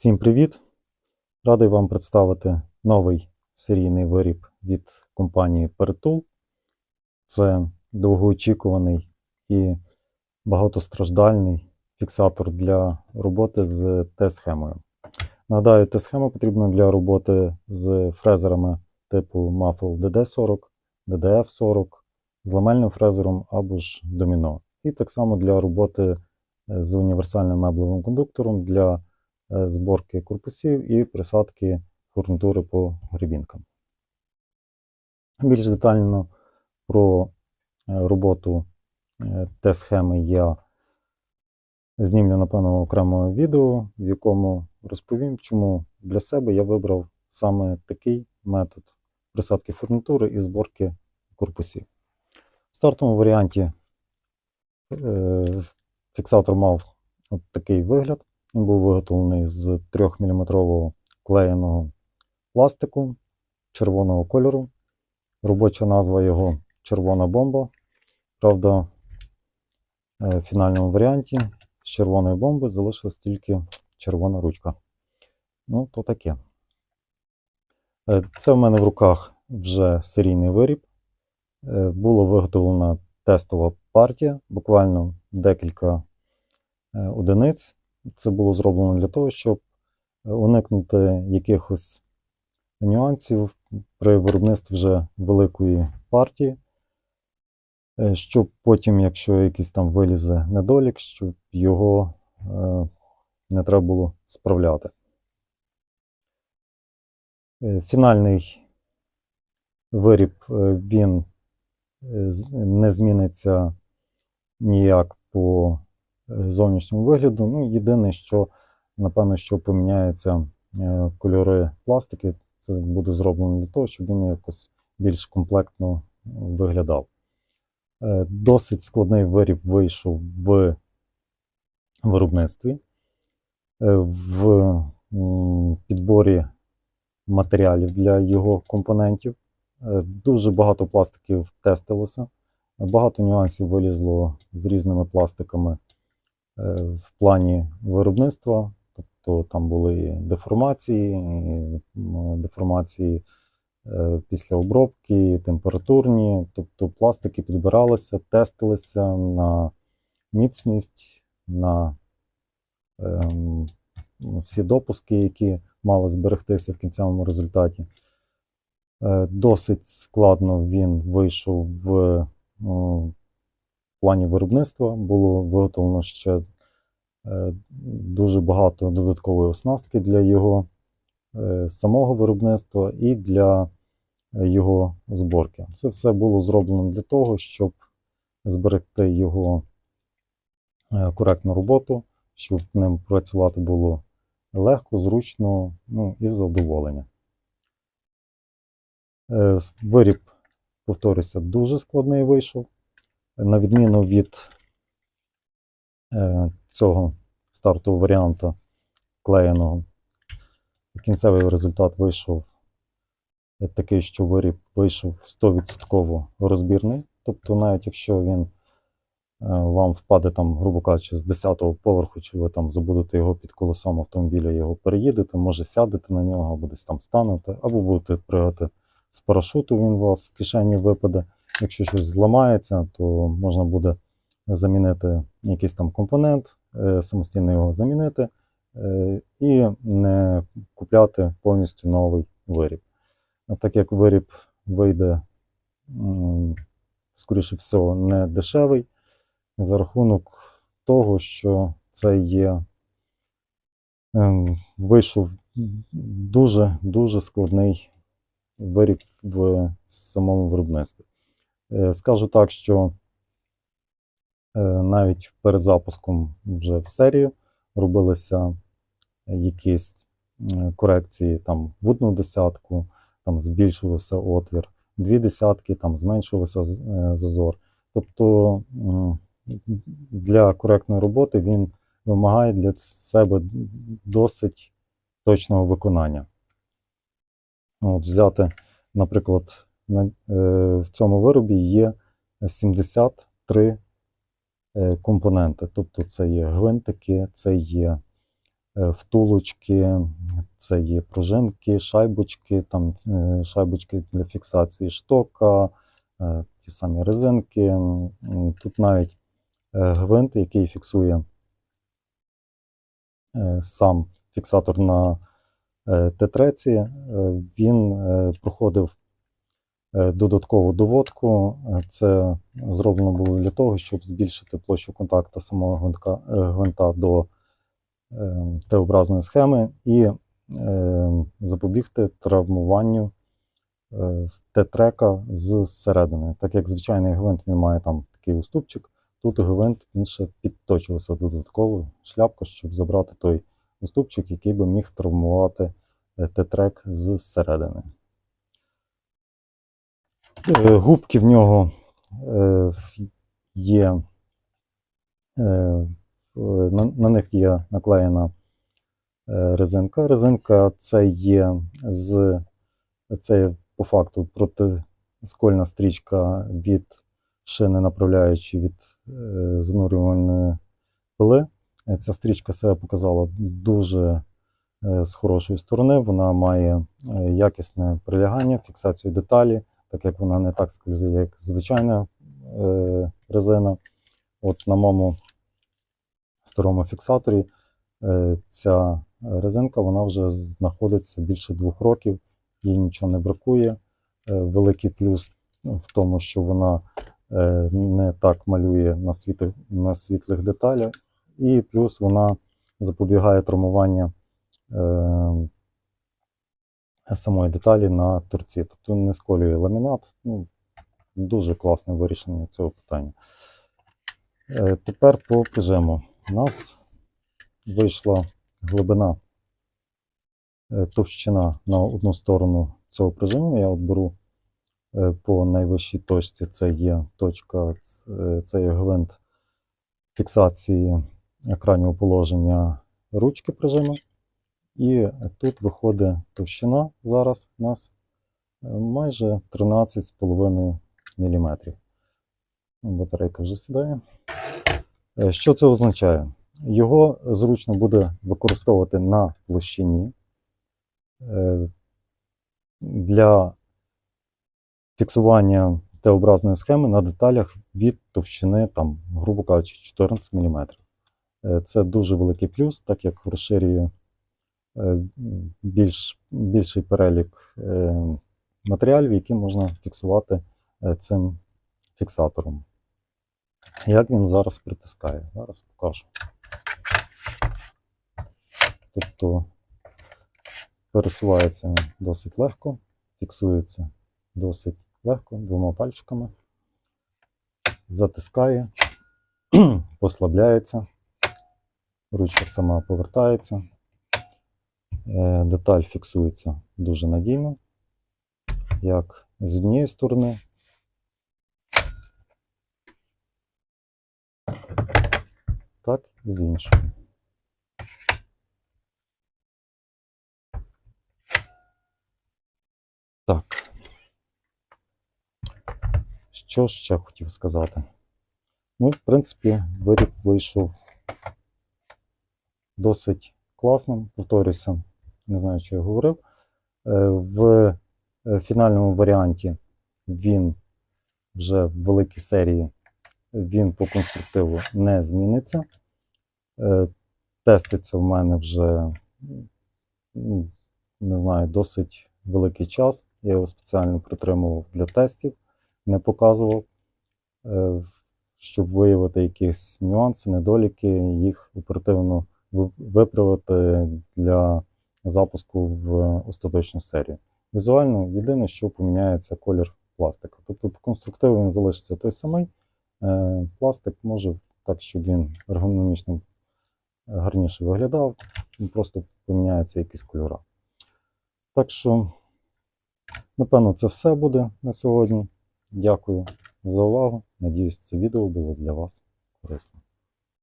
Всім привіт! Радий вам представити новий серійний виріб від компанії Pertool. Це довгоочікуваний і багатостраждальний фіксатор для роботи з Т-схемою. Нагадаю, Т-схема потрібна для роботи з фрезерами типу Muffle DD40, DDF40, з ламельним фрезером або ж доміно. І так само для роботи з універсальним меблевим кондуктором для зборки корпусів і присадки фурнітури по гребінкам. Більш детально про е, роботу е, Т-схеми я знімлю, напевно, окремо відео, в якому розповім, чому для себе я вибрав саме такий метод присадки фурнітури і зборки корпусів. В стартовому варіанті е, фіксатор мав от такий вигляд. Він був виготовлений з 3 мм клеєного пластику червоного кольору. Робоча назва його червона бомба. Правда, е, в фінальному варіанті з червоної бомби залишилась тільки червона ручка. Ну, то таке. Е, Це в мене в руках вже серійний виріб. Е, Була виготовлена тестова партія, буквально декілька одиниць. Це було зроблено для того, щоб уникнути якихось нюансів при виробництві вже великої партії, е, щоб потім, якщо якийсь там вилізе недолік, щоб його е, не треба було справляти. Е, Фінальний виріб е, він е, не зміниться ніяк по е, зовнішньому вигляду. Ну, єдине, що, напевно, що поміняються е, кольори пластики, це буде зроблено для того, щоб він якось більш комплектно виглядав. Е, Досить складний виріб вийшов в виробництві. В підборі матеріалів для його компонентів. Дуже багато пластиків тестилося. Багато нюансів вилізло з різними пластиками в плані виробництва. Тобто там були деформації, деформації е, після обробки, температурні. Тобто пластики підбиралися, тестилися на міцність, на ем, всі допуски, які мали зберегтися в кінцевому результаті. Е, Досить складно він вийшов в плані виробництва. Було виготовлено ще е, дуже багато додаткової оснастки для його е, самого виробництва і для е, його зборки. Це все було зроблено для того, щоб зберегти його коректну роботу, щоб ним працювати було легко, зручно, ну і в задоволення. Виріб, повторюся, дуже складний вийшов. На відміну від е, цього стартового варіанта клеєного, кінцевий результат вийшов е, такий, що виріб вийшов 100% розбірний. Тобто, навіть якщо він е, вам впаде там, грубо кажучи, з 10-го поверху, чи ви там забудете його під колесом автомобіля, його переїдете, може сядете на нього, або десь там станете, або будете пригати з парашуту, він у вас з кишені випаде. Якщо щось зламається, то можна буде замінити якийсь там компонент, е, самостійно його замінити е, і не купляти повністю новий виріб. А так як виріб вийде, скоріше всього, не дешевий, за рахунок того, що це є ем, вийшов дуже-дуже складний виріб в самому виробництві. Е, Скажу так, що е, навіть перед запуском вже в серію робилися якісь е, корекції там в одну десятку, там збільшувався отвір, дві десятки, там зменшувався зазор. Тобто для коректної роботи він вимагає для себе досить точного виконання. От взяти, наприклад, на, в цьому виробі є 73 е, компоненти. Тобто це є гвинтики, це є е, втулочки, це є пружинки, шайбочки, там е, шайбочки для фіксації штока, е, ті самі резинки. Тут навіть е, гвинт, який фіксує е, сам фіксатор на е, тетреці, е, він е, проходив е, додаткову доводку. Е, Це зроблено було для того, щоб збільшити площу контакту самого гвинтка, е, гвинта до е, Т-образної схеми і е, запобігти травмуванню е, Т-трека зсередини. Так як звичайний гвинт він має там такий уступчик, тут гвинт він підточувався додатково шляпка, щоб забрати той уступчик, який би міг травмувати е, Т-трек зсередини. Е, Губки в нього е, є, е, на, них є наклеєна резинка. Резинка це є з це по факту протискольна стрічка від шини направляючої від занурювальної пили. Ця стрічка себе показала дуже з хорошої сторони. Вона має якісне прилягання, фіксацію деталі, так як вона не так скользить, як звичайна е, резина. От на моєму старому фіксаторі е, ця резинка вона вже знаходиться більше двох років, їй нічого не бракує. Е, Великий плюс в тому, що вона е, не так малює на, світи, на світлих деталях, і плюс вона запобігає травмування е, самої деталі на торці. Тобто не сколює ламінат. Ну, дуже класне вирішення цього питання. Е, Тепер по прижиму. У нас вийшла глибина е, товщина на одну сторону цього прижиму. Я от беру е, по найвищій точці, це є точка, це є гвинт фіксації крайнього положення ручки прижиму. І тут виходить товщина зараз у нас е, майже 13,5 мм. Батарейка вже сідає. Е, Що це означає? Його зручно буде використовувати на площині е, для фіксування Т-образної схеми на деталях від товщини, там, грубо кажучи, 14 мм. Це дуже великий плюс, так як розширює більш, більший перелік е, матеріалів, які можна фіксувати е, цим фіксатором. Як він зараз притискає? Зараз покажу. Тобто пересувається він досить легко, фіксується досить легко двома пальчиками, затискає, послабляється, ручка сама повертається, Е, деталь фіксується дуже надійно, як з однієї сторони, так і з іншої. Так. Що ще хотів сказати? Ну, в принципі, виріб вийшов досить класним. Повторюся, не знаю, що я говорив. Е, В е, фінальному варіанті він вже в великій серії він по конструктиву не зміниться. Е, Теститься в мене вже не знаю, досить великий час. Я його спеціально притримував для тестів, не показував, щоб виявити якісь нюанси, недоліки, їх оперативно виправити для запуску в остаточну серію. Візуально єдине, що поміняється колір пластика. Тобто по конструктиву він залишиться той самий. Е, Пластик може так, щоб він ергономічно гарніше виглядав, він просто поміняються якісь кольори. Так що, напевно, це все буде на сьогодні. Дякую за увагу. Надіюсь, це відео було для вас корисним.